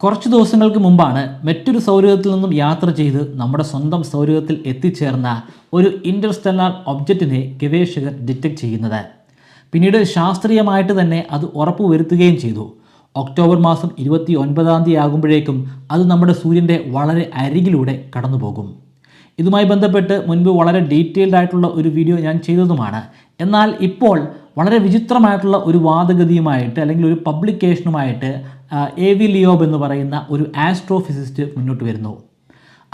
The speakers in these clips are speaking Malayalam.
കുറച്ച് ദിവസങ്ങൾക്ക് മുമ്പാണ് മറ്റൊരു സൗരയൂഥത്തിൽ നിന്നും യാത്ര ചെയ്ത് നമ്മുടെ സ്വന്തം സൗരയൂഥത്തിൽ എത്തിച്ചേർന്ന ഒരു ഇന്റർസ്റ്റെല്ലാർ ഒബ്ജക്റ്റിനെ ഗവേഷകർ ഡിറ്റക്ട് ചെയ്യുന്നത്. പിന്നീട് ശാസ്ത്രീയമായിട്ട് തന്നെ അത് ഉറപ്പുവരുത്തുകയും ചെയ്തു. ഒക്ടോബർ മാസം ഇരുപത്തി ഒൻപതാം തീയതി ആകുമ്പോഴേക്കും അത് നമ്മുടെ സൂര്യന്റെ വളരെ അരികിലൂടെ കടന്നുപോകും. ഇതുമായി ബന്ധപ്പെട്ട് മുൻപ് വളരെ ഡീറ്റെയിൽഡ് ആയിട്ടുള്ള ഒരു വീഡിയോ ഞാൻ ചെയ്തതുമാണ്. എന്നാൽ ഇപ്പോൾ വളരെ വിചിത്രമായിട്ടുള്ള ഒരു വാദഗതിയുമായിട്ട് അല്ലെങ്കിൽ ഒരു പബ്ലിക്കേഷനുമായിട്ട് എ വി ലിയോബ് എന്ന് പറയുന്ന ഒരു ആസ്ട്രോഫിസിസ്റ്റ് മുന്നോട്ട് വരുന്നു.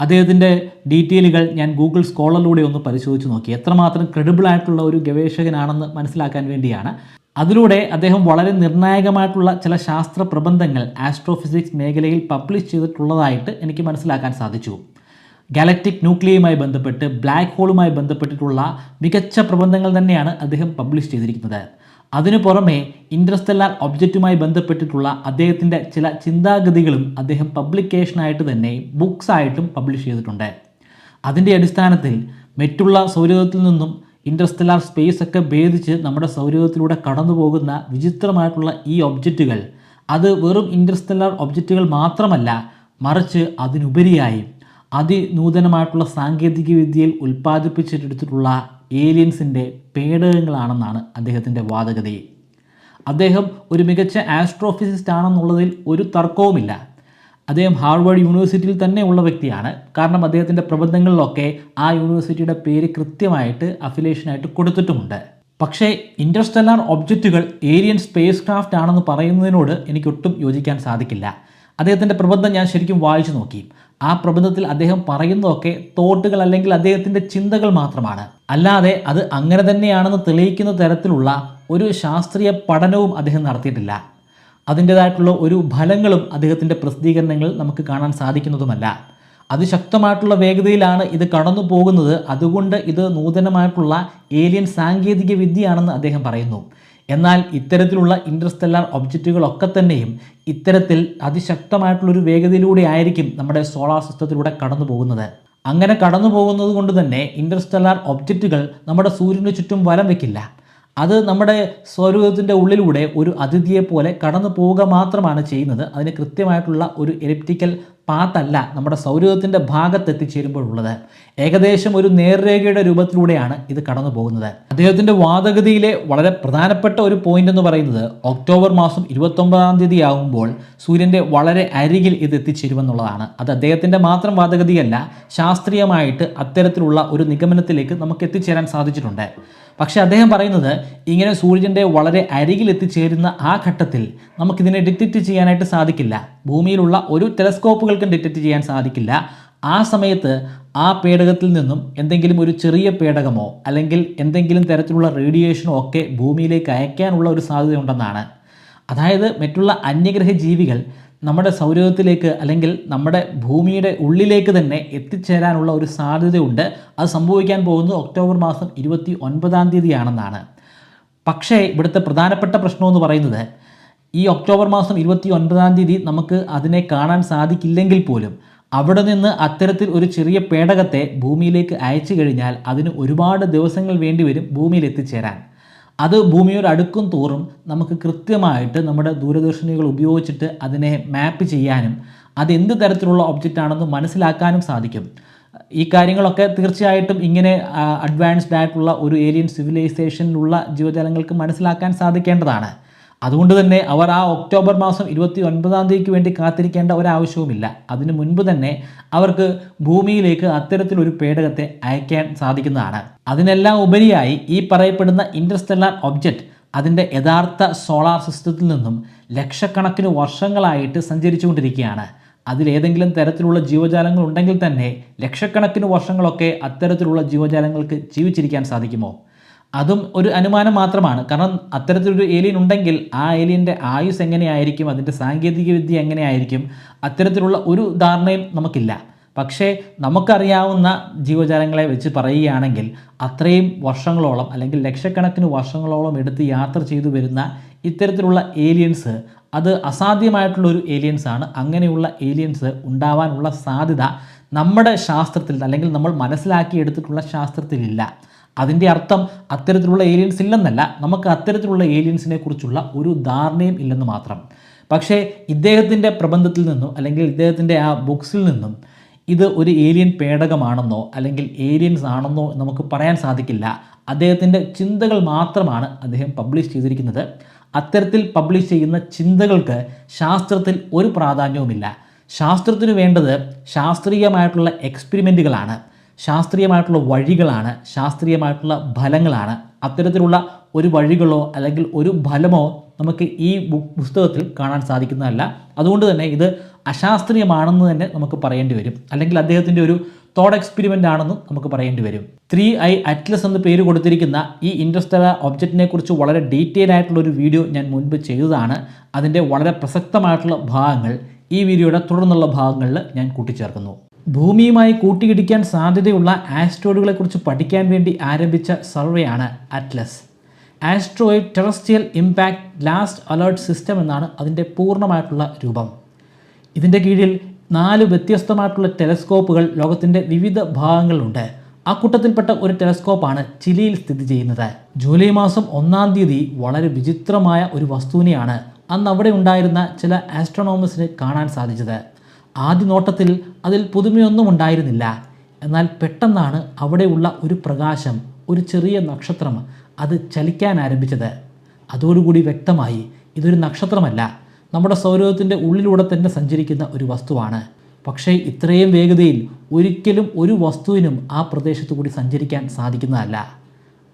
അദ്ദേഹത്തിന്റെ ഡീറ്റെയിലുകൾ ഞാൻ ഗൂഗിൾ സ്കോളറിലൂടെ ഒന്ന് പരിശോധിച്ച് നോക്കി. എത്രമാത്രം ക്രെഡിബിൾ ആയിട്ടുള്ള ഒരു ഗവേഷകനാണെന്ന് മനസ്സിലാക്കാൻ വേണ്ടിയാണ്. അതിലൂടെ അദ്ദേഹം വളരെ നിർണായകമായിട്ടുള്ള ചില ശാസ്ത്ര പ്രബന്ധങ്ങൾ ആസ്ട്രോഫിസിക്സ് മേഖലയിൽ പബ്ലിഷ് ചെയ്തിട്ടുള്ളതായിട്ട് എനിക്ക് മനസ്സിലാക്കാൻ സാധിച്ചു. ഗാലക്റ്റിക് ന്യൂക്ലിയയുമായി ബന്ധപ്പെട്ട് ബ്ലാക്ക് ഹോളുമായി ബന്ധപ്പെട്ടിട്ടുള്ള മികച്ച പ്രബന്ധങ്ങൾ തന്നെയാണ് അദ്ദേഹം പബ്ലിഷ് ചെയ്തിരിക്കുന്നത്. അതിനു പുറമെ ഇൻട്രസ്റ്റെല്ലാർ ഒബ്ജക്റ്റുമായി ബന്ധപ്പെട്ടിട്ടുള്ള അദ്ദേഹത്തിന്റെ ചില ചിന്താഗതികളും അദ്ദേഹം പബ്ലിക്കേഷനായിട്ട് തന്നെ ബുക്സ് ആയിട്ടും പബ്ലിഷ് ചെയ്തിട്ടുണ്ട്. അതിന്റെ അടിസ്ഥാനത്തിൽ മറ്റുള്ള സൗരയൂഥത്തിൽ നിന്നും ഇൻട്രസ്റ്റെല്ലാർ സ്പേസ് ഒക്കെ ഭേദിച്ച് നമ്മുടെ സൗരയൂഥത്തിലൂടെ കടന്നു പോകുന്ന വിചിത്രമായിട്ടുള്ള ഈ ഒബ്ജക്റ്റുകൾ അത് വെറും ഇൻട്രസ്റ്റെല്ലാർ ഒബ്ജക്റ്റുകൾ മാത്രമല്ല മറിച്ച് അതിനുപരിയായി അതിനൂതനമായിട്ടുള്ള സാങ്കേതിക വിദ്യയിൽ ഉൽപ്പാദിപ്പിച്ചെടുത്തിട്ടുള്ള ഏലിയൻസിന്റെ പേടകങ്ങളാണെന്നാണ് അദ്ദേഹത്തിന്റെ വാദഗതി. അദ്ദേഹം ഒരു മികച്ച ആസ്ട്രോഫിസിസ്റ്റ് ആണെന്നുള്ളതിൽ ഒരു തർക്കവുമില്ല. അദ്ദേഹം ഹാർവേഡ് യൂണിവേഴ്സിറ്റിയിൽ തന്നെ ഉള്ള വ്യക്തിയാണ്. കാരണം അദ്ദേഹത്തിന്റെ പ്രബന്ധങ്ങളിലൊക്കെ ആ യൂണിവേഴ്സിറ്റിയുടെ പേര് കൃത്യമായിട്ട് അഫിലേഷനായിട്ട് കൊടുത്തിട്ടുമുണ്ട്. പക്ഷേ ഇന്റർസ്റ്റെല്ലാർ ഒബ്ജക്റ്റുകൾ ഏലിയൻ സ്പേസ് ക്രാഫ്റ്റ് ആണെന്ന് പറയുന്നതിനോട് എനിക്കൊട്ടും യോജിക്കാൻ സാധിക്കില്ല. അദ്ദേഹത്തിന്റെ പ്രബന്ധം ഞാൻ ശരിക്കും വായിച്ചു നോക്കി. ആ പ്രബന്ധത്തിൽ അദ്ദേഹം പറയുന്നതൊക്കെ തോട്ടുകൾ അല്ലെങ്കിൽ അദ്ദേഹത്തിന്റെ ചിന്തകൾ മാത്രമാണ്. അല്ലാതെ അത് അങ്ങനെ തന്നെയാണെന്ന് തെളിയിക്കുന്ന തരത്തിലുള്ള ഒരു ശാസ്ത്രീയ പഠനവും അദ്ദേഹം നടത്തിയിട്ടില്ല. അതിന്റേതായിട്ടുള്ള ഒരു ഫലങ്ങളും അദ്ദേഹത്തിന്റെ പ്രസിദ്ധീകരണങ്ങൾ നമുക്ക് കാണാൻ സാധിക്കുന്നതുമല്ല. അതിശക്തമായിട്ടുള്ള വേഗതയിലാണ് ഇത് കടന്നു പോകുന്നത്. അതുകൊണ്ട് ഇത് നൂതനമായിട്ടുള്ള ഏലിയൻ സാങ്കേതിക വിദ്യയാണെന്ന് അദ്ദേഹം പറയുന്നു. എന്നാൽ ഇത്തരത്തിലുള്ള ഇൻട്രസ്റ്റെല്ലാർ ഒബ്ജക്റ്റുകളൊക്കെ തന്നെയും ഇത്തരത്തിൽ അതിശക്തമായിട്ടുള്ളൊരു വേഗതയിലൂടെ ആയിരിക്കും നമ്മുടെ സോളാർ സിസ്റ്റത്തിലൂടെ കടന്നു പോകുന്നത്. അങ്ങനെ കടന്നു പോകുന്നത് കൊണ്ട് തന്നെ ഇൻട്രസ്റ്റെല്ലാർ ഒബ്ജക്റ്റുകൾ നമ്മുടെ സൂര്യന് ചുറ്റും വലം വയ്ക്കില്ല അത് നമ്മുടെ സ്വരൂപത്തിന്റെ ഉള്ളിലൂടെ ഒരു അതിഥിയെ പോലെ കടന്നു പോവുക മാത്രമാണ് ചെയ്യുന്നത്. അതിന് കൃത്യമായിട്ടുള്ള ഒരു എലിപ്റ്റിക്കൽ പാത്തല്ല നമ്മുടെ സൗരയൂഥത്തിന്റെ ഭാഗത്ത് എത്തിച്ചേരുമ്പോഴുള്ളത് ഏകദേശം ഒരു നേർരേഖയുടെ രൂപത്തിലൂടെയാണ് ഇത് കടന്നു പോകുന്നത് അദ്ദേഹത്തിന്റെ വാദഗതിയിലെ വളരെ പ്രധാനപ്പെട്ട ഒരു പോയിന്റ് എന്ന് പറയുന്നത് ഒക്ടോബർ മാസം ഇരുപത്തൊമ്പതാം തീയതി ആകുമ്പോൾ സൂര്യന്റെ വളരെ അരികിൽ ഇത് എത്തിച്ചേരുമെന്നുള്ളതാണ്. അത് അദ്ദേഹത്തിന്റെ മാത്രം വാദഗതിയല്ല ശാസ്ത്രീയമായിട്ട് അത്തരത്തിലുള്ള ഒരു നിഗമനത്തിലേക്ക് നമുക്ക് എത്തിച്ചേരാൻ സാധിച്ചിട്ടുണ്ട്. പക്ഷേ അദ്ദേഹം പറയുന്നത് ഇങ്ങനെ സൂര്യന്റെ വളരെ അരികിൽ എത്തിച്ചേരുന്ന ആ ഘട്ടത്തിൽ നമുക്കിതിനെ ഡിറ്റക്റ്റ് ചെയ്യാനായിട്ട് സാധിക്കില്ല. ഭൂമിയിലുള്ള ഒരു ടെലസ്കോപ്പുകൾക്കും ഡിറ്റക്റ്റ് ചെയ്യാൻ സാധിക്കില്ല. ആ സമയത്ത് ആ പേടകത്തിൽ നിന്നും എന്തെങ്കിലും ഒരു ചെറിയ പേടകമോ അല്ലെങ്കിൽ എന്തെങ്കിലും തരത്തിലുള്ള റേഡിയേഷനോ ഒക്കെ ഭൂമിയിലേക്ക് അയക്കാനുള്ള ഒരു സാധ്യതയുണ്ടെന്നാണ്. അതായത് മറ്റുള്ള അന്യഗ്രഹ ജീവികൾ നമ്മുടെ സൗരയൂഥത്തിലേക്ക് അല്ലെങ്കിൽ നമ്മുടെ ഭൂമിയുടെ ഉള്ളിലേക്ക് തന്നെ എത്തിച്ചേരാനുള്ള ഒരു സാധ്യതയുണ്ട്. അത് സംഭവിക്കാൻ പോകുന്നത് ഒക്ടോബർ മാസം ഇരുപത്തി ഒൻപതാം തീയതിയാണെന്നാണ്. പക്ഷേ ഇവിടുത്തെ പ്രധാനപ്പെട്ട പ്രശ്നമെന്ന് പറയുന്നത് ഈ ഒക്ടോബർ മാസം ഇരുപത്തി ഒൻപതാം തീയതി നമുക്ക് അതിനെ കാണാൻ സാധിക്കില്ലെങ്കിൽ പോലും അവിടെ നിന്ന് അത്തരത്തിൽ ഒരു ചെറിയ പേടകത്തെ ഭൂമിയിലേക്ക് അയച്ചു കഴിഞ്ഞാൽ അതിന് ഒരുപാട് ദിവസങ്ങൾ വേണ്ടിവരും ഭൂമിയിൽ എത്തിച്ചേരാൻ. അത് ഭൂമിയോട് അടുക്കും തോറും നമുക്ക് കൃത്യമായിട്ട് നമ്മുടെ ദൂരദർശിനികൾ ഉപയോഗിച്ചിട്ട് അതിനെ മാപ്പ് ചെയ്യാനും അത് എന്ത് തരത്തിലുള്ള ഒബ്ജക്റ്റ് ആണെന്ന് മനസ്സിലാക്കാനും സാധിക്കും. ഈ കാര്യങ്ങളൊക്കെ തീർച്ചയായിട്ടും ഇങ്ങനെ അഡ്വാൻസ്ഡ് ആയിട്ടുള്ള ഒരു ഏലിയൻ സിവിലൈസേഷനിലുള്ള ജീവജാലങ്ങൾക്ക് മനസ്സിലാക്കാൻ സാധിക്കേണ്ടതാണ്. അതുകൊണ്ട് തന്നെ അവർ ആ ഒക്ടോബർ മാസം ഇരുപത്തി ഒൻപതാം തീയതിക്ക് വേണ്ടി കാത്തിരിക്കേണ്ട ഒരാവശ്യവുമില്ല. അതിനു മുൻപ് തന്നെ അവർക്ക് ഭൂമിയിലേക്ക് അത്തരത്തിലൊരു പേടകത്തെ അയക്കാൻ സാധിക്കുന്നതാണ്. അതിനെല്ലാം ഉപരിയായി ഈ പറയപ്പെടുന്ന ഇന്റർസ്റ്റെല്ലാർ ഒബ്ജക്റ്റ് അതിന്റെ യഥാർത്ഥ സോളാർ സിസ്റ്റത്തിൽ നിന്നും ലക്ഷക്കണക്കിന് വർഷങ്ങളായിട്ട് സഞ്ചരിച്ചുകൊണ്ടിരിക്കുകയാണ്. അതിലേതെങ്കിലും തരത്തിലുള്ള ജീവജാലങ്ങൾ ഉണ്ടെങ്കിൽ തന്നെ ലക്ഷക്കണക്കിന് വർഷങ്ങളൊക്കെ അത്തരത്തിലുള്ള ജീവജാലങ്ങൾക്ക് ജീവിച്ചിരിക്കാൻ സാധിക്കുമോ? അതും ഒരു അനുമാനം മാത്രമാണ്. കാരണം അത്തരത്തിലൊരു ഏലിയൻ ഉണ്ടെങ്കിൽ ആ ഏലിയന്റെ ആയുസ് എങ്ങനെയായിരിക്കും അതിന്റെ സാങ്കേതികവിദ്യ എങ്ങനെയായിരിക്കും അത്തരത്തിലുള്ള ഒരു ധാരണയും നമുക്കില്ല. പക്ഷേ നമുക്കറിയാവുന്ന ജീവജാലങ്ങളെ വെച്ച് പറയുകയാണെങ്കിൽ അത്രയും വർഷങ്ങളോളം അല്ലെങ്കിൽ ലക്ഷക്കണക്കിന് വർഷങ്ങളോളം എടുത്ത് യാത്ര ചെയ്തു വരുന്ന ഇത്തരത്തിലുള്ള ഏലിയൻസ് അത് അസാധ്യമായിട്ടുള്ള ഒരു ഏലിയൻസ് ആണ്. അങ്ങനെയുള്ള ഏലിയൻസ് ഉണ്ടാവാനുള്ള സാധ്യത നമ്മുടെ ശാസ്ത്രത്തിൽ അല്ലെങ്കിൽ നമ്മൾ മനസ്സിലാക്കി മനസ്സിലാക്കിയെടുത്തിട്ടുള്ള ശാസ്ത്രത്തിലില്ല. അതിന്റെ അർത്ഥം അത്തരത്തിലുള്ള ഏലിയൻസ് ഇല്ലെന്നല്ല. നമുക്ക് അത്തരത്തിലുള്ള ഏലിയൻസിനെ കുറിച്ചുള്ള ഒരു ധാരണയും ഇല്ലെന്ന് മാത്രം. പക്ഷേ ഇദ്ദേഹത്തിന്റെ പ്രബന്ധത്തിൽ നിന്നും അല്ലെങ്കിൽ ഇദ്ദേഹത്തിന്റെ ആ ബുക്സിൽ നിന്നും ഇത് ഒരു ഏലിയൻ പേടകമാണെന്നോ അല്ലെങ്കിൽ ഏലിയൻസ് ആണെന്നോ നമുക്ക് പറയാൻ സാധിക്കില്ല. അദ്ദേഹത്തിന്റെ ചിന്തകൾ മാത്രമാണ് അദ്ദേഹം പബ്ലിഷ് ചെയ്തിരിക്കുന്നത്. അത്തരത്തിൽ പബ്ലിഷ് ചെയ്യുന്ന ചിന്തകൾക്ക് ശാസ്ത്രത്തിൽ ഒരു പ്രാധാന്യവുമില്ല. ശാസ്ത്രത്തിന് വേണ്ടത് ശാസ്ത്രീയമായിട്ടുള്ള എക്സ്പെരിമെന്റുകളാണ് ശാസ്ത്രീയമായിട്ടുള്ള വഴികളാണ് ശാസ്ത്രീയമായിട്ടുള്ള ഫലങ്ങളാണ്. അത്തരത്തിലുള്ള ഒരു വഴികളോ അല്ലെങ്കിൽ ഒരു ഫലമോ നമുക്ക് ഈ പുസ്തകത്തിൽ കാണാൻ സാധിക്കുന്നതല്ല. അതുകൊണ്ട് തന്നെ ഇത് അശാസ്ത്രീയമാണെന്ന് തന്നെ നമുക്ക് പറയേണ്ടി വരും. അല്ലെങ്കിൽ അദ്ദേഹത്തിന്റെ ഒരു തോട്ട് എക്സ്പെരിമെന്റ് ആണെന്ന് നമുക്ക് പറയേണ്ടി വരും. ത്രീ ഐ അറ്റ്ലസ് എന്ന് പേര് കൊടുത്തിരിക്കുന്ന ഈ ഇൻഡസ്ട്രല ഒബ്ജക്റ്റിനെ കുറിച്ച് വളരെ ഡീറ്റെയിൽ ആയിട്ടുള്ള ഒരു വീഡിയോ ഞാൻ മുൻപ് ചെയ്തതാണ്. അതിന്റെ വളരെ പ്രസക്തമായിട്ടുള്ള ഭാഗങ്ങൾ ഈ വീഡിയോയുടെ തുടർന്നുള്ള ഭാഗങ്ങളിൽ ഞാൻ കൂട്ടിച്ചേർക്കുന്നു. ഭൂമിയുമായി കൂട്ടിയിടിക്കാൻ സാധ്യതയുള്ള ആസ്ട്രോയിഡുകളെക്കുറിച്ച് പഠിക്കാൻ വേണ്ടി ആരംഭിച്ച സർവേയാണ് ATLAS. Asteroid terrestrial impact last alert system എന്നാണ് അതിന്റെ പൂർണമായിട്ടുള്ള രൂപം. ഇതിന്റെ കീഴിൽ നാല് വ്യത്യസ്തമായിട്ടുള്ള ടെലസ്കോപ്പുകൾ ലോകത്തിന്റെ വിവിധ ഭാഗങ്ങളിലുണ്ട്. ആ കൂട്ടത്തിൽപ്പെട്ട ഒരു ടെലസ്കോപ്പാണ് ചിലിയിൽ സ്ഥിതി ചെയ്യുന്നത്. ജൂലൈ മാസം ഒന്നാം തീയതി വളരെ വിചിത്രമായ ഒരു വസ്തുവിനെയാണ് അന്ന് അവിടെ ഉണ്ടായിരുന്ന ചില ആസ്ട്രോണോമസിന് കാണാൻ സാധിച്ചത്. ആദ്യ നോട്ടത്തിൽ അതിൽ പുതുമയൊന്നും ഉണ്ടായിരുന്നില്ല. എന്നാൽ പെട്ടെന്നാണ് അവിടെയുള്ള ഒരു പ്രകാശം ഒരു ചെറിയ നക്ഷത്രം അത് ചലിക്കാൻ ആരംഭിച്ചത്. അതോടുകൂടി വ്യക്തമായി ഇതൊരു നക്ഷത്രമല്ല നമ്മുടെ സൗരഭത്തിന്റെ ഉള്ളിലൂടെ തന്നെ സഞ്ചരിക്കുന്ന ഒരു വസ്തുവാണ്. പക്ഷേ ഇത്രയും വേഗതയിൽ ഒരിക്കലും ഒരു വസ്തുവിനും ആ പ്രദേശത്തു കൂടി സഞ്ചരിക്കാൻ സാധിക്കുന്നതല്ല.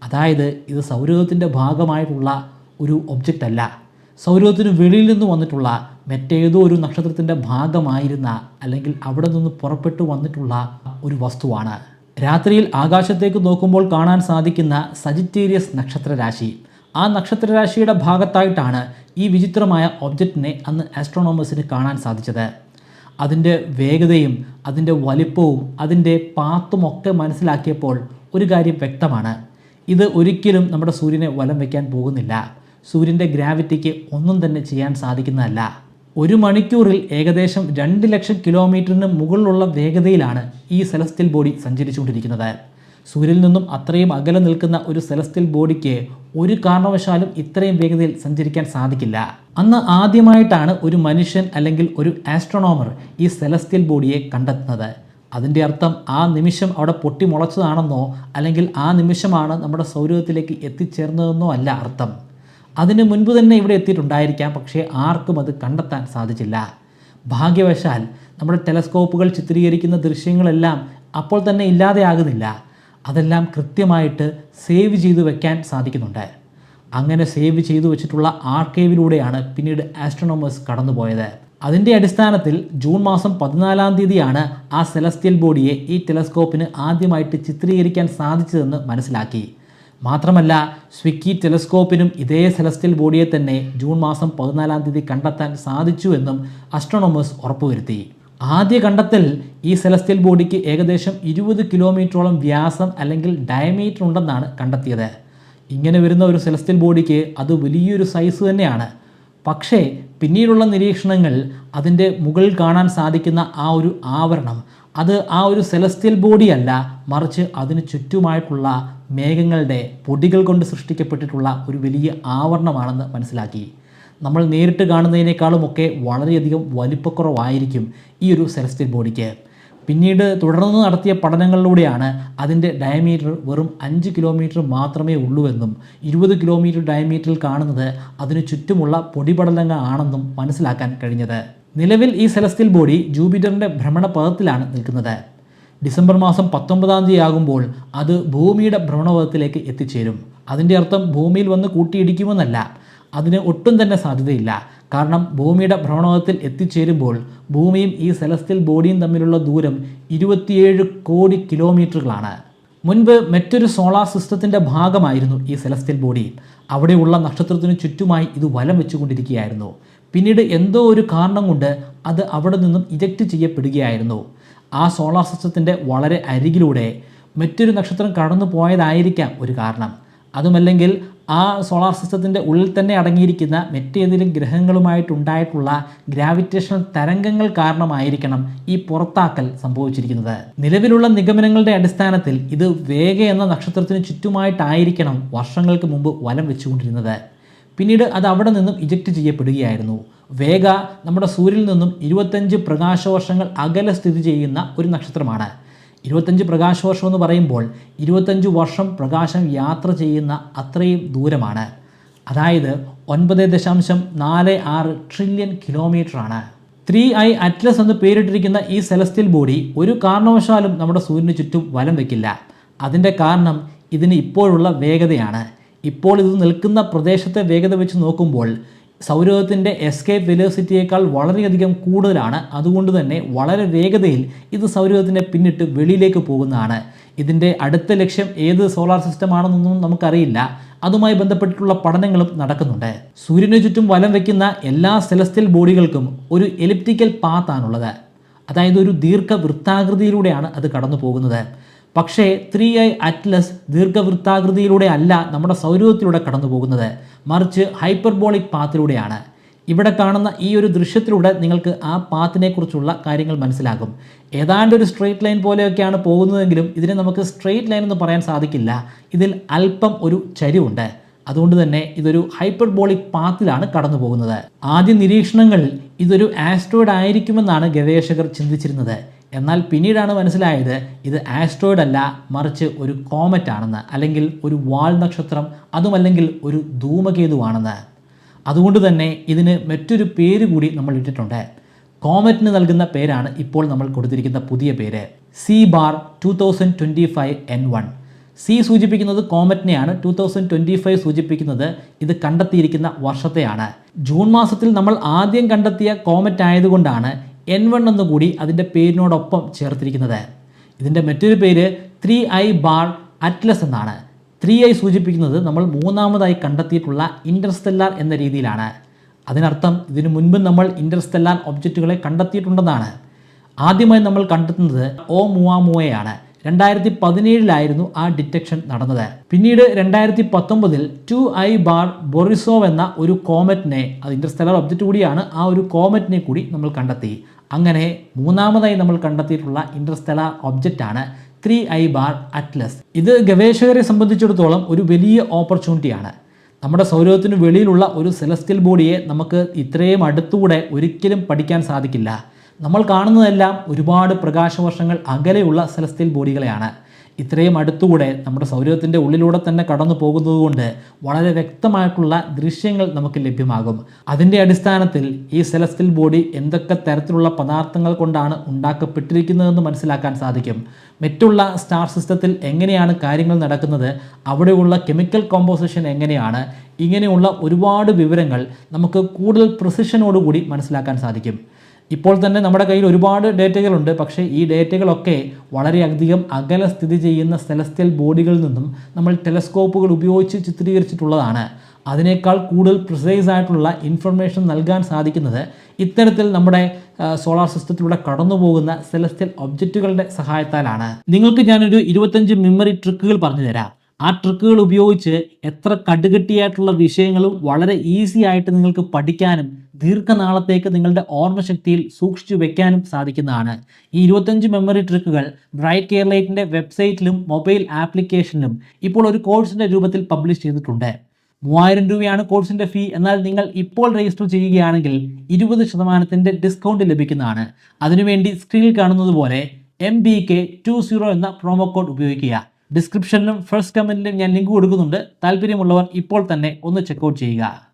അതായത് ഇത് സൗരഭത്തിന്റെ ഭാഗമായിട്ടുള്ള ഒരു ഒബ്ജക്റ്റ് അല്ല. സൗരയൂഥത്തിന് വെളിയിൽ നിന്ന് വന്നിട്ടുള്ള മറ്റേതോ ഒരു നക്ഷത്രത്തിന്റെ ഭാഗമായിരുന്ന അല്ലെങ്കിൽ അവിടെ നിന്ന് പുറപ്പെട്ടു വന്നിട്ടുള്ള ഒരു വസ്തുവാണ്. രാത്രിയിൽ ആകാശത്തേക്ക് നോക്കുമ്പോൾ കാണാൻ സാധിക്കുന്ന സജിറ്റേരിയസ് നക്ഷത്രരാശി. ആ നക്ഷത്രരാശിയുടെ ഭാഗത്തായിട്ടാണ് ഈ വിചിത്രമായ ഒബ്ജക്റ്റിനെ അന്ന് ആസ്ട്രോണോമേഴ്സിന് കാണാൻ സാധിച്ചത്. അതിന്റെ വേഗതയും അതിന്റെ വലിപ്പവും അതിന്റെ പാത്തും ഒക്കെ മനസ്സിലാക്കിയപ്പോൾ ഒരു കാര്യം വ്യക്തമാണ്. ഇത് ഒരിക്കലും നമ്മുടെ സൂര്യനെ വലം വയ്ക്കാൻ പോകുന്നില്ല. സൂര്യന്റെ ഗ്രാവിറ്റിക്ക് ഒന്നും തന്നെ ചെയ്യാൻ സാധിക്കുന്നതല്ല. ഒരു മണിക്കൂറിൽ ഏകദേശം രണ്ട് ലക്ഷം കിലോമീറ്ററിന് മുകളിലുള്ള വേഗതയിലാണ് ഈ സെലസ്റ്റിയൽ ബോഡി സഞ്ചരിച്ചുകൊണ്ടിരിക്കുന്നത്. സൂര്യനിൽ നിന്നും അത്രയും അകലെ നിൽക്കുന്ന ഒരു സെലസ്റ്റിയൽ ബോഡിക്ക് ഒരു കാരണവശാലും ഇത്രയും വേഗതയിൽ സഞ്ചരിക്കാൻ സാധിക്കില്ല. അന്ന് ആദ്യമായിട്ടാണ് ഒരു മനുഷ്യൻ അല്ലെങ്കിൽ ഒരു ആസ്ട്രോണോമർ ഈ സെലസ്റ്റിയൽ ബോഡിയെ കണ്ടെത്തുന്നത്. അതിന്റെ അർത്ഥം ആ നിമിഷം അവിടെ പൊട്ടി മുളച്ചതാണെന്നോ അല്ലെങ്കിൽ ആ നിമിഷമാണ് നമ്മുടെ സൗരത്തിലേക്ക് എത്തിച്ചേർന്നതെന്നോ അല്ല അർത്ഥം. അതിന് മുൻപ് തന്നെ ഇവിടെ എത്തിയിട്ടുണ്ടായിരിക്കാം പക്ഷേ ആർക്കും അത് കണ്ടെത്താൻ സാധിച്ചില്ല. ഭാഗ്യവശാൽ നമ്മുടെ ടെലസ്കോപ്പുകൾ ചിത്രീകരിക്കുന്ന ദൃശ്യങ്ങളെല്ലാം അപ്പോൾ തന്നെ ഇല്ലാതെയാകുന്നില്ല. അതെല്ലാം കൃത്യമായിട്ട് സേവ് ചെയ്തു വെക്കാൻ സാധിക്കുന്നുണ്ട്. അങ്ങനെ സേവ് ചെയ്തു വെച്ചിട്ടുള്ള ആർക്കൈവിലൂടെയാണ് പിന്നീട് ആസ്ട്രോണോമേഴ്സ് കടന്നുപോയത്. അതിന്റെ അടിസ്ഥാനത്തിൽ ജൂൺ മാസം പതിനാലാം തീയതിയാണ് ആ സെലസ്റ്റ്യൽ ബോഡിയെ ഈ ടെലസ്കോപ്പിന് ആദ്യമായിട്ട് ചിത്രീകരിക്കാൻ സാധിച്ചതെന്ന് മനസ്സിലാക്കി. മാത്രമല്ല സ്വിക്കി ടെലസ്കോപ്പിനും ഇതേ സെലസ്റ്റിയൽ ബോഡിയെ തന്നെ ജൂൺ മാസം പതിനാലാം തീയതി കണ്ടെത്താൻ സാധിച്ചു എന്നും അസ്ട്രോണോമേഴ്സ് ഉറപ്പുവരുത്തി. ആദ്യ കണ്ടെത്തൽ ഈ സെലസ്റ്റിയൽ ബോഡിക്ക് ഏകദേശം ഇരുപത് കിലോമീറ്ററോളം വ്യാസം അല്ലെങ്കിൽ ഡയമീറ്റർ ഉണ്ടെന്നാണ് കണ്ടെത്തിയത്. ഇങ്ങനെ വരുന്ന ഒരു സെലസ്റ്റിയൽ ബോഡിക്ക് അത് വലിയൊരു സൈസ് തന്നെയാണ്. പക്ഷേ പിന്നീടുള്ള നിരീക്ഷണങ്ങൾ അതിന്റെ മുകളിൽ കാണാൻ സാധിക്കുന്ന ആ ഒരു ആവരണം അത് ആ ഒരു സെലസ്റ്റിയൽ ബോഡിയല്ല മറിച്ച് അതിന് ചുറ്റുമായിട്ടുള്ള മേഘങ്ങളുടെ പൊടികൾ കൊണ്ട് സൃഷ്ടിക്കപ്പെട്ടിട്ടുള്ള ഒരു വലിയ ആവരണമാണെന്ന് മനസ്സിലാക്കി. നമ്മൾ നേരിട്ട് കാണുന്നതിനേക്കാളുമൊക്കെ വളരെയധികം വലിപ്പക്കുറവായിരിക്കും ഈ ഒരു സെലസ്റ്റിയൽ ബോഡിക്ക് പിന്നീട് തുടർന്ന് നടത്തിയ പഠനങ്ങളിലൂടെയാണ് അതിന്റെ ഡയമീറ്റർ വെറും അഞ്ച് കിലോമീറ്റർ മാത്രമേ ഉള്ളൂ എന്നും ഇരുപത് കിലോമീറ്റർ ഡയമീറ്ററിൽ കാണുന്നത് അതിന് ചുറ്റുമുള്ള പൊടിപടലങ്ങൾ ആണെന്നും മനസ്സിലാക്കാൻ കഴിഞ്ഞത്. നിലവിൽ ഈ സെലസ്റ്റിൽ ബോഡി ജൂപിറ്ററിന്റെ ഭ്രമണപഥത്തിലാണ് നിൽക്കുന്നത്. ഡിസംബർ മാസം പത്തൊമ്പതാം തീയതി ആകുമ്പോൾ അത് ഭൂമിയുടെ ഭ്രമണപഥത്തിലേക്ക് എത്തിച്ചേരും. അതിന്റെ അർത്ഥം ഭൂമിയിൽ വന്ന് കൂട്ടിയിടിക്കുമെന്നല്ല. അതിന് ഒട്ടും തന്നെ സാധ്യതയില്ല. കാരണം ഭൂമിയുടെ ഭ്രമണപഥത്തിൽ എത്തിച്ചേരുമ്പോൾ ഭൂമിയും ഈ സെലസ്റ്റിയൽ ബോഡിയും തമ്മിലുള്ള ദൂരം ഇരുപത്തിയേഴ് കോടി കിലോമീറ്ററുകളാണ്. മുൻപ് മറ്റൊരു സോളാർ സിസ്റ്റത്തിന്റെ ഭാഗമായിരുന്നു ഈ സെലസ്റ്റിയൽ ബോഡി. അവിടെയുള്ള നക്ഷത്രത്തിനു ചുറ്റുമായി ഇത് വലം വെച്ചുകൊണ്ടിരിക്കുകയായിരുന്നു. പിന്നീട് എന്തോ ഒരു കാരണം കൊണ്ട് അത് അവിടെ നിന്നും ഇജക്റ്റ് ചെയ്യപ്പെടുകയായിരുന്നു. ആ സോളാർ സിസ്റ്റത്തിന്റെ വളരെ അരികിലൂടെ മറ്റൊരു നക്ഷത്രം കടന്നു പോയതായിരിക്കാം ഒരു കാരണം. അതുമല്ലെങ്കിൽ ആ സോളാർ സിസ്റ്റത്തിന്റെ ഉള്ളിൽ തന്നെ അടങ്ങിയിരിക്കുന്ന മറ്റേതെങ്കിലും ഗ്രഹങ്ങളുമായിട്ടുണ്ടായിട്ടുള്ള ഗ്രാവിറ്റേഷണൽ തരംഗങ്ങൾ കാരണമായിരിക്കണം ഈ പുറത്താക്കൽ സംഭവിച്ചിരിക്കുന്നത്. നിലവിലുള്ള നിഗമനങ്ങളുടെ അടിസ്ഥാനത്തിൽ ഇത് വേഗ എന്ന നക്ഷത്രത്തിന് ചുറ്റുമായിട്ടായിരിക്കണം വർഷങ്ങൾക്ക് മുമ്പ് വലം വെച്ചുകൊണ്ടിരുന്നത്. പിന്നീട് അത് അവിടെ നിന്നും ഇജക്റ്റ് ചെയ്യപ്പെടുകയായിരുന്നു. വേഗ നമ്മുടെ സൂര്യനിൽ നിന്നും ഇരുപത്തഞ്ച് പ്രകാശവർഷങ്ങൾ അകലെ സ്ഥിതി ചെയ്യുന്ന ഒരു നക്ഷത്രമാണ്. ഇരുപത്തഞ്ച് പ്രകാശവർഷം എന്ന് പറയുമ്പോൾ ഇരുപത്തഞ്ച് വർഷം പ്രകാശം യാത്ര ചെയ്യുന്ന അത്രയും ദൂരമാണ്. അതായത് ഒൻപത് ദശാംശം നാല് ആറ് ട്രില്യൺ കിലോമീറ്ററാണ് ത്രീ ഐ അറ്റ്ലസ് എന്ന് പേരിട്ടിരിക്കുന്ന ഈ സെലസ്റ്റിയൽ ബോഡി ഒരു കാരണവശാലും നമ്മുടെ സൂര്യന് ചുറ്റും വലം വയ്ക്കില്ല അതിന്റെ കാരണം ഇതിന് ഇപ്പോഴുള്ള വേഗതയാണ്. ഇപ്പോൾ ഇത് നിൽക്കുന്ന പ്രദേശത്തെ വേഗത വെച്ച് നോക്കുമ്പോൾ സൗരഭത്തിന്റെ എസ്കേപ്പ് വെലോസിറ്റിയേക്കാൾ വളരെയധികം കൂടുതലാണ്. അതുകൊണ്ട് തന്നെ വളരെ വേഗതയിൽ ഇത് സൗരോഗത്തിന്റെ പിന്നിട്ട് വെളിയിലേക്ക് പോകുന്നതാണ്. ഇതിന്റെ അടുത്ത ലക്ഷ്യം ഏത് സോളാർ സിസ്റ്റം ആണെന്നൊന്നും നമുക്കറിയില്ല. അതുമായി ബന്ധപ്പെട്ടിട്ടുള്ള പഠനങ്ങളും നടക്കുന്നുണ്ട്. സൂര്യന് ചുറ്റും വലം വയ്ക്കുന്ന എല്ലാ സെലസ്റ്റിയൽ ബോഡികൾക്കും ഒരു എലിപ്റ്റിക്കൽ പാത്താണുള്ളത് അതായത് ഒരു ദീർഘവൃത്താകൃതിയിലൂടെയാണ് അത് കടന്നു പോകുന്നത് പക്ഷേ ത്രീ ഐ അറ്റ്ലസ് ദീർഘവൃത്താകൃതിയിലൂടെ അല്ല നമ്മുടെ സൗരൂഹത്തിലൂടെ കടന്നു പോകുന്നത് മറിച്ച് ഹൈപ്പർബോളിക് പാത്തിലൂടെയാണ്. ഇവിടെ കാണുന്ന ഈ ഒരു ദൃശ്യത്തിലൂടെ നിങ്ങൾക്ക് ആ പാത്തിനെക്കുറിച്ചുള്ള കാര്യങ്ങൾ മനസ്സിലാകും. ഏതാണ്ട് ഒരു സ്ട്രെയിറ്റ് ലൈൻ പോലെയൊക്കെയാണ് പോകുന്നതെങ്കിലും ഇതിനെ നമുക്ക് സ്ട്രെയിറ്റ് ലൈൻ എന്ന് പറയാൻ സാധിക്കില്ല. ഇതിൽ അല്പം ഒരു ചരിവുണ്ട്. അതുകൊണ്ട് തന്നെ ഇതൊരു ഹൈപ്പർബോളിക് പാത്തിലാണ് കടന്നു പോകുന്നത് ആദ്യ നിരീക്ഷണങ്ങളിൽ ഇതൊരു ആസ്ട്രോയിഡ് ആയിരിക്കുമെന്നാണ് ഗവേഷകർ ചിന്തിച്ചിരുന്നത്. എന്നാൽ പിന്നീടാണ് മനസ്സിലായത് ഇത് ആസ്ട്രോയിഡ് അല്ല മറിച്ച് ഒരു കോമറ്റ് ആണെന്ന് അല്ലെങ്കിൽ ഒരു വാൾ നക്ഷത്രം അതുമല്ലെങ്കിൽ ഒരു ധൂമകേതുവാണെന്ന്. അതുകൊണ്ട് തന്നെ ഇതിന് മറ്റൊരു പേര് കൂടി നമ്മൾ ഇട്ടിട്ടുണ്ട്. കോമറ്റിന് നൽകുന്ന പേരാണ് ഇപ്പോൾ നമ്മൾ കൊടുത്തിരിക്കുന്ന പുതിയ പേര്. C bar two thousand twenty five N one C സൂചിപ്പിക്കുന്നത് കോമറ്റിനെയാണ് ടു തൗസൻഡ് ട്വന്റി ഫൈവ് സൂചിപ്പിക്കുന്നത് ഇത് കണ്ടെത്തിയിരിക്കുന്ന വർഷത്തെയാണ്. ജൂൺ മാസത്തിൽ നമ്മൾ ആദ്യം കണ്ടെത്തിയ കോമറ്റ് ആയതുകൊണ്ടാണ് എൻ വൺ എന്നുകൂടി അതിന്റെ പേരിനോടൊപ്പം ചേർത്തിരിക്കുന്നത്. ഇതിന്റെ മറ്റൊരു പേര് ത്രീ ഐ ബാർ അറ്റ്ലസ് എന്നാണ്. ത്രീ ഐ സൂചിപ്പിക്കുന്നത് നമ്മൾ മൂന്നാമതായി കണ്ടെത്തിയിട്ടുള്ള ഇന്റർസ്റ്റെല്ലാർ എന്ന രീതിയിലാണ്. അതിനർത്ഥം ഇതിനു മുൻപ് നമ്മൾ ഇന്റർസ്റ്റെല്ലാർ ഒബ്ജക്റ്റുകളെ കണ്ടെത്തിയിട്ടുണ്ടെന്നാണ്. ആദ്യമായി നമ്മൾ കണ്ടെത്തുന്നത് ഓ മുവാമുവയാണ്. രണ്ടായിരത്തി പതിനേഴിലായിരുന്നു ആ ഡിറ്റക്ഷൻ നടന്നത്. പിന്നീട് രണ്ടായിരത്തി പത്തൊമ്പതിൽ ടു ഐ ബാർ ബൊറിസോവ് എന്ന ഒരു കോമറ്റിനെ അത് ഇന്റർസ്റ്റെലർ ഒബ്ജക്റ്റ് കൂടിയാണ് ആ ഒരു കോമറ്റിനെ കൂടി നമ്മൾ കണ്ടെത്തി. അങ്ങനെ മൂന്നാമതായി നമ്മൾ കണ്ടെത്തിയിട്ടുള്ള ഇന്റർസ്റ്റെല്ലാർ ഒബ്ജക്റ്റാണ് ത്രീ ഐ ബാർ അറ്റ്ലസ്. ഇത് ഗവേഷകരെ സംബന്ധിച്ചിടത്തോളം ഒരു വലിയ ഓപ്പർച്യൂണിറ്റിയാണ്. നമ്മുടെ സൗരഭത്തിന് വെളിയിലുള്ള ഒരു സെലസ്റ്റിയൽ ബോഡിയെ നമുക്ക് ഇത്രയും അടുത്തുകൂടെ ഒരിക്കലും പഠിക്കാൻ സാധിക്കില്ല. നമ്മൾ കാണുന്നതെല്ലാം ഒരുപാട് പ്രകാശവർഷങ്ങൾ അകലെയുള്ള സെലസ്റ്റിയൽ ബോഡികളെയാണ് ഇത്രയും അടുത്തുകൂടെ നമ്മുടെ സൗരത്തിന്റെ ഉള്ളിലൂടെ തന്നെ കടന്നു പോകുന്നതുകൊണ്ട് വളരെ വ്യക്തമായിട്ടുള്ള ദൃശ്യങ്ങൾ നമുക്ക് ലഭ്യമാകും. അതിന്റെ അടിസ്ഥാനത്തിൽ ഈ സെലസ്റ്റിയൽ ബോഡി എന്തൊക്കെ തരത്തിലുള്ള പദാർത്ഥങ്ങൾ കൊണ്ടാണ് ഉണ്ടാക്കപ്പെട്ടിരിക്കുന്നതെന്ന് മനസ്സിലാക്കാൻ സാധിക്കും. മറ്റുള്ള സ്റ്റാർ സിസ്റ്റത്തിൽ എങ്ങനെയാണ് കാര്യങ്ങൾ നടക്കുന്നത് അവിടെയുള്ള കെമിക്കൽ കോമ്പോസിഷൻ എങ്ങനെയാണ് ഇങ്ങനെയുള്ള ഒരുപാട് വിവരങ്ങൾ നമുക്ക് കൂടുതൽ പ്രിസിഷനോടുകൂടി മനസ്സിലാക്കാൻ സാധിക്കും. ഇപ്പോൾ തന്നെ നമ്മുടെ കയ്യിൽ ഒരുപാട് ഡേറ്റകളുണ്ട്. പക്ഷേ ഈ ഡേറ്റകളൊക്കെ വളരെയധികം അകലെ സ്ഥിതി ചെയ്യുന്ന സെലസ്റ്റിയൽ ബോഡികളിൽ നിന്നും നമ്മൾ ടെലസ്കോപ്പുകൾ ഉപയോഗിച്ച് ചിത്രീകരിച്ചിട്ടുള്ളതാണ്. അതിനേക്കാൾ കൂടുതൽ പ്രിസൈസ് ആയിട്ടുള്ള ഇൻഫർമേഷൻ നൽകാൻ സാധിക്കുന്നത് ഇത്തരത്തിൽ നമ്മുടെ സോളാർ സിസ്റ്റത്തിലൂടെ കടന്നു പോകുന്ന സെലസ്റ്റിയൽ ഒബ്ജക്റ്റുകളുടെ സഹായത്താലാണ്. നിങ്ങൾക്ക് ഞാനൊരു ഇരുപത്തഞ്ച് മെമ്മറി ട്രിക്കുകൾ പറഞ്ഞു തരാം ആ ട്രിക്കുകൾ ഉപയോഗിച്ച് എത്ര കടുകട്ടിയായിട്ടുള്ള വിഷയങ്ങളും വളരെ ഈസി ആയിട്ട് നിങ്ങൾക്ക് പഠിക്കാനും ദീർഘനാളത്തേക്ക് നിങ്ങളുടെ ഓർമ്മശക്തിയിൽ സൂക്ഷിച്ചു വെക്കാനും സാധിക്കുന്നതാണ്. ഈ ഇരുപത്തഞ്ച് മെമ്മറി ട്രിക്കുകൾ ബ്രൈറ്റ് കെയർലൈറ്റിന്റെ വെബ്സൈറ്റിലും മൊബൈൽ ആപ്ലിക്കേഷനിലും ഇപ്പോൾ ഒരു കോഴ്സിന്റെ രൂപത്തിൽ പബ്ലിഷ് ചെയ്തിട്ടുണ്ട്. മൂവായിരം രൂപയാണ് കോഴ്സിന്റെ ഫീ എന്നാൽ നിങ്ങൾ ഇപ്പോൾ രജിസ്റ്റർ ചെയ്യുകയാണെങ്കിൽ ഇരുപത് ശതമാനത്തിന്റെ ഡിസ്കൗണ്ട് ലഭിക്കുന്നതാണ്. അതിനുവേണ്ടി സ്ക്രീനിൽ കാണുന്നത് പോലെ M B K two zero എന്ന പ്രോമോ കോഡ് ഉപയോഗിക്കുക. ഡിസ്ക്രിപ്ഷനിലും ഫസ്റ്റ് കമന്റിലും ഞാൻ ലിങ്ക് കൊടുക്കുന്നുണ്ട്. താല്പര്യമുള്ളവർ ഇപ്പോൾ തന്നെ ഒന്ന് ചെക്കൗട്ട് ചെയ്യുക.